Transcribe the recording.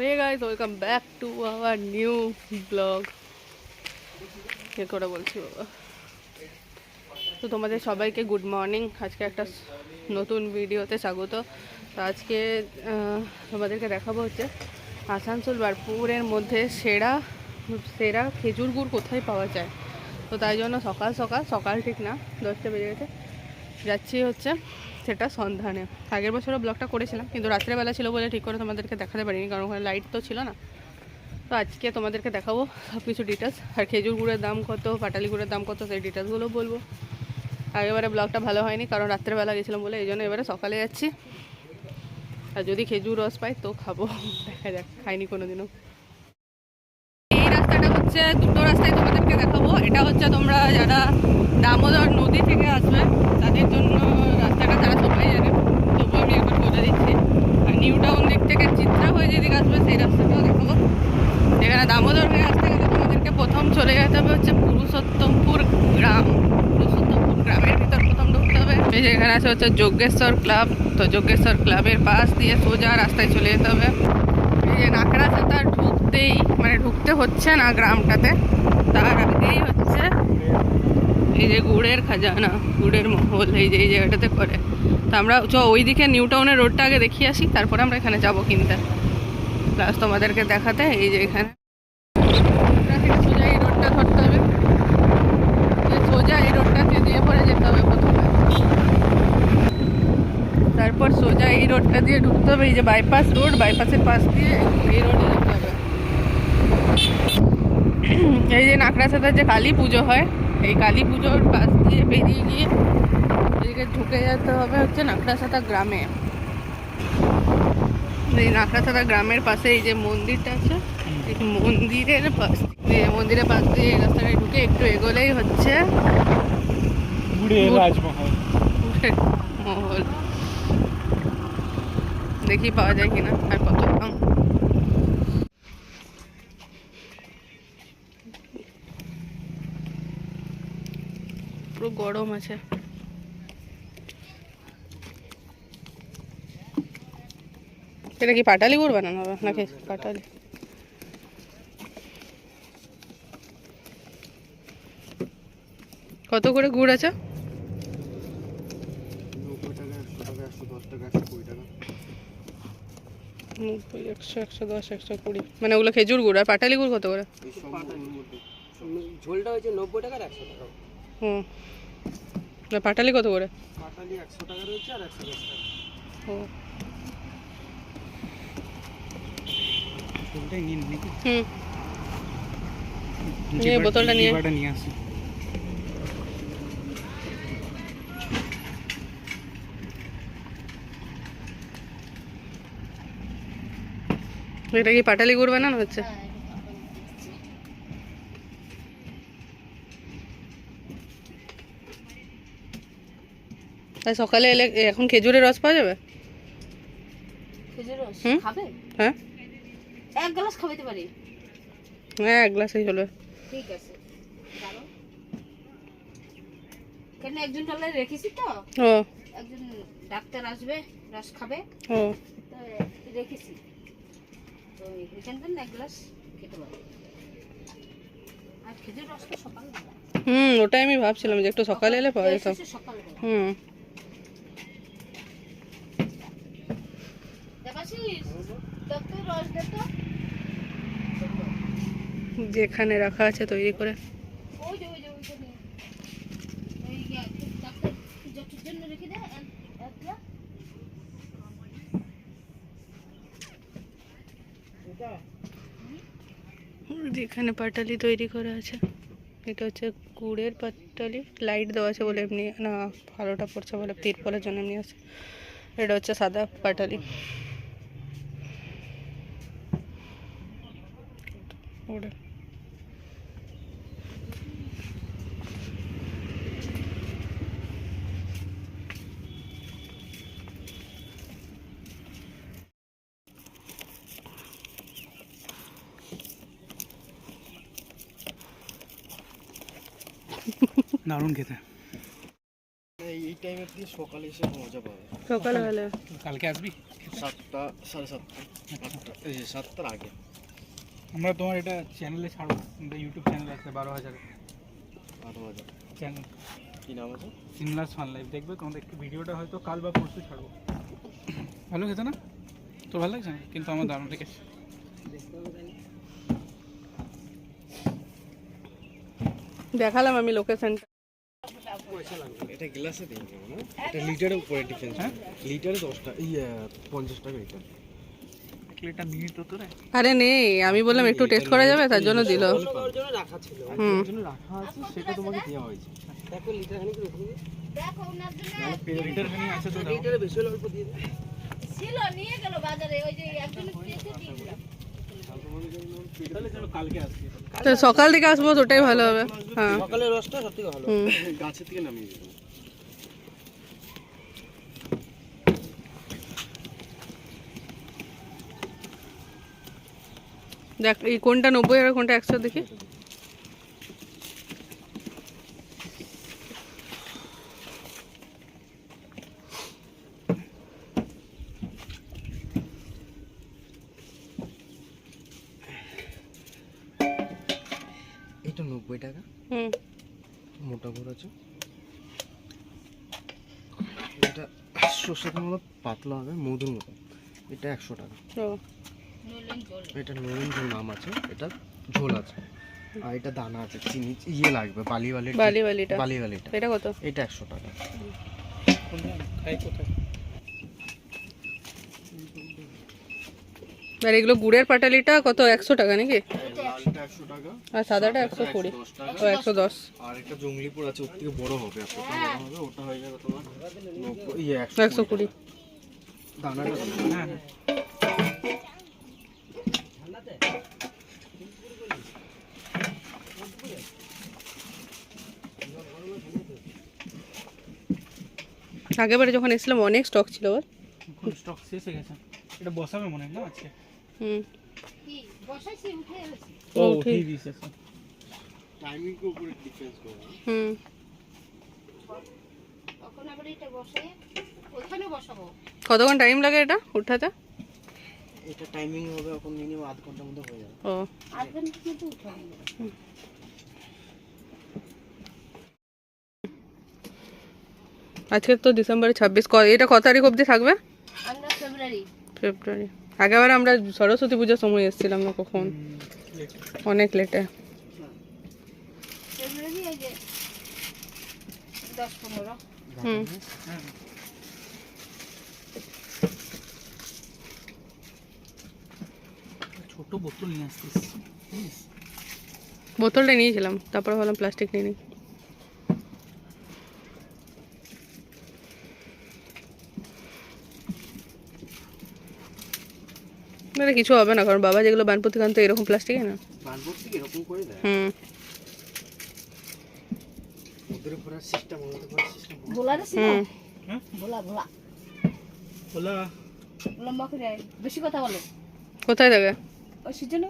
Hey guys, welcome back to our new vlog. কে করে বলছি তো তোমাদের সবাইকে গুড মর্নিং আজকে একটা নতুন ভিডিওতে স্বাগত। তো আজকে তোমাদেরকে দেখাবো হচ্ছে আসানসোল বারপুরের মধ্যে সেরা সেরা খেজুর গুড় কোথায় পাওয়া যায়। তো তাই জন্য সকাল সকাল সকাল ঠিক না দশটা বেজে গেছে। যাচ্ছি হচ্ছে সেটা সন্ধানে। আগের বছরও ব্লগটা করেছিলাম, কিন্তু রাত্রেবেলা ছিল বলে ঠিক করে তোমাদেরকে দেখাতে পারিনি, কারণ ওখানে লাইট তো ছিল না। তো আজকে তোমাদেরকে দেখাবো সব কিছু ডিটেলস আর খেজুর গুড়ের দাম কত, পাটালি গুড়ের দাম কত, সেই ডিটেলসগুলো বলব। আগেবারে ব্লগটা ভালো হয়নি, কারণ রাত্রেবেলা গেছিলাম বলে এই জন্য এবারে সকালে যাচ্ছি। আর যদি খেজুর রস পাই তো খাব, দেখা যাক, খাইনি কোনো দিনও এই রাস্তাটা হচ্ছে, দুটো রাস্তায় তোমাদেরকে দেখাবো। এটা হচ্ছে তোমরা যারা দামোদর নদী থেকে আসবে, তাদের জন্য রাস্তাটা তারা সবাই জানে। তবু আমি একবার বলে দিচ্ছি। আর নিউ টাউন দিক থেকে চিত্রা হয়ে যেদিকে আসবে সেই রাস্তাটাও দেখাবো। যেখানে দামোদর হয়ে আসতে গেলে তোমাদেরকে প্রথম চলে যেতে হবে হচ্ছে পুরুষোত্তমপুর গ্রাম। পুরুষোত্তমপুর গ্রামের ভিতর প্রথম ঢুকতে হবে। এই যে এখানে আছে হচ্ছে যজ্ঞেশ্বর ক্লাব। তো যজ্ঞেশ্বর ক্লাবের পাশ দিয়ে সোজা রাস্তায় চলে যেতে হবে। এই যে নাকড়া সাঁতা ঢুকতেই মানে ঢুকতে হচ্ছে না গ্রামটাতে। তার আগেই হচ্ছে এই যে গুড়ের খাজানা, গুড়ের মহল, এই যে, এই জায়গাটাতে করে। তো আমরা চ, ওইদিকে নিউ টাউনের রোডটা আগে দেখিয়ে আসি, তারপরে আমরা এখানে যাব কিনতে। প্লাস তোমাদেরকে দেখাতে, এই যে এখানে। সোজা এই রোডটা ধরতে হবে। সোজা এই রোডটাতে দিয়ে পরে যেতে হবে প্রথমে। তারপর সোজা এই রোডটা দিয়ে ঢুকতে হবে, এই যে বাইপাস রোড বাইপাসের পাশ দিয়ে এই রোডে যেতে হবে। এই যে নাকড়াছাতার যে কালী পুজো হয় এই কালী পুজোর পাশ দিয়ে বেরিয়ে গিয়ে এদিকে ঢুকে যেতে হবে হচ্ছে নাকড়াছাতা গ্রামে। এই নাকড়াছাতা গ্রামের পাশে এই যে মন্দিরটা আছে এই মন্দিরের পাশ দিয়ে মন্দিরের পাশ দিয়ে এই রাস্তাটায় ঢুকে একটু এগোলেই হচ্ছে। মহল। দেখি পাওয়া যায় কিনা আর কত দাম পুরো গরম আছে। এটা কি পাটালি গুড় বানানো হবে? নাকি পাটালি? কত করে গুড় আছে? নব্বই টাকা একশো টাকা একশো দশ টাকা একশো কুড়ি। টাকা নব্বই একশো একশো দশ একশো কুড়ি মানে ওগুলো খেজুর গুড় আর পাটালি গুড় কত করে? ঝোলটা হয়েছে নব্বই টাকার একশো টাকা। হুম। পাটালি কত করে? পাটালি একশো টাকা রয়েছে আর একশো দশ টাকা। ও। ঝোলটাই নিন নাকি? হুম। নিয়ে বোতলটা নিয়ে। ডিবাটা নিয়ে আসি। এটা কি পাটালি গুড় বানানো হচ্ছে? আর সকালে এলে এখন খেজুরের রস পাওয়া যাবে? খেজুর রস? হুম? খাবে? হ্যাঁ। এক গ্লাস খাওয়াতে পারি হ্যাঁ এক গ্লাসই চলবে ঠিক আছে। কেন একজন তাহলে রেখেছি তো? ও। একজন ডাক্তার আসবে রস খাবে। ও। রেখেছি। তো এক গ্লাস খেতে পারি আর খেজুর রস তো সকালবেলা হুম ওটাই আমি ভাবছিলাম যে একটু সকালে এলে পাওয়া যেত। হুম দেখাছিস ডাক্তার রস দে তো যেখানে রাখা আছে তৈরি করে। যেখানে পাটালি তৈরি করা আছে। এটা হচ্ছে গুড়ের পাটালি। লাইট দেওয়া আছে বলে এমনি না, ভালোটা পড়ছে বলে তিরপলের জন্য এমনি আছে। এটা হচ্ছে সাদা পাটালি। ওটা দারুণ খেতে এই টাইমের দিয়ে সকালে এসে মজা পাবে সকালবেলা কালকে আসবি সাতটা সাড়ে সাতটা আটটা এই যে সাতটার আগে আমরা তোমার এটা চ্যানেলে ছাড়বো আমাদের ইউটিউব চ্যানেল আছে বারো হাজার বারো হাজার চ্যানেল কী নাম আছে? সিনলাস ফান লাইফ দেখবে তোমাদের একটু ভিডিওটা হয়তো কাল বা পরশু ছাড়বো। ভালো খেতে না? তোর ভালো লাগছে না? কিন্তু আমার দারুণ লেগেছে। দেখালাম আমি লোকেশনটা এটা গ্লাসে দেবো এটা লিটারের উপরে ডিফারেন্স হ্যাঁ? লিটারে দশটা আহ, পঞ্চাশ টাকা লিটার মিনিট তো তোরা আরে নেই আমি বললাম একটু টেস্ট করা যাবে তার জন্য দিল। ওর জন্য রাখা ছিল। হুম। রাখা আছে সেটা তোমাকে দেওয়া হয়েছে। দেখো লিটার খানিক রেখে দেখো ওনার জন্য লিটার আছে তো দাও। লিটারে বেশি অল্প দিয়ে দিবি ছিল নিয়ে গেল বাজারে ওই যে একজন পেয়েছে দিয়ে দিলাম তাহলে চলো কালকে আসছি। তো সকাল থেকে আসব তো ওটাই ভালো হবে। হ্যাঁ সকালের রসটা সব থেকে ভালো গাছের থেকে নামিয়ে দেখ এই কোনটা নব্বই আর কোনটা একশো দেখি। এটা নব্বই টাকা? হুম। মোটা আছে। এটা সর্ষের মতো পাতলা হবে মধুর মতো। এটা একশো টাকা। এটা নুন ঝোল নাম আছে এটা ঝোল আছে। আর এটা দানা আছে চিনি ইয়ে লাগবে বালি বালি বালি বালিটা বালি বালিটা এটা কত? এটা একশো টাকা। আর এগুলো গুড়ের পাটালিটা কত? একশো টাকা নাকি? আর সাদাটা একশো কুড়ি। ও একশো দশ। আর একটা জঙ্গলিপুর আছে ওর থেকে বড় হবে এতটা ওটা হয়ে যাবে তোমার ইয়ে একশো একশো কুড়ি। দানাটা আগেবারে যখন এসেছিলাম অনেক স্টক ছিল ওর। স্টক শেষ হয়ে গেছে। এটা বসাবে মনে হয় না আজকে? হুম। কি বসাইছি উঠে ও, ঠিক। দিয়েছে টাইমিং এর উপরে ডিফারেন্স হুম। তখন আবার এটা বসে ওইখানে বসাবো। কতক্ষণ টাইম লাগে এটা উঠাতে? এটা টাইমিং হবে এখন মিনিমাম আধ ঘণ্টার মধ্যে হয়ে যাবে। ও। আধ ঘণ্টা কিন্তু উঠাবো। আজকে তো ডিসেম্বরের ছাব্বিশ। ক এটা ক তারিখ অবধি থাকবে? ফেব্রুয়ারি। ফেব্রুয়ারি। আগেবার আমরা সরস্বতী পুজোর সময় এসেছিলাম না কখন? অনেক লেটে হুম। ছোট বোতল নিয়ে আসতিস বোতলটা নিয়েছিলাম তারপরে ভাবলাম প্লাস্টিক নিয়ে নিই। না কিছু হবে না কারণ বাবা যেগুলো এরকম প্লাস্টিক না। বানপুর থেকে এরকম করে দেয়? হুম। ওদের উপরে সিস্টেম আমাদের উপরে সিস্টেম ভোলা রেছি হ্যাঁ? লম্বা করে বেশি কথা বলো। কোথায় থাকে? ওই সিজনে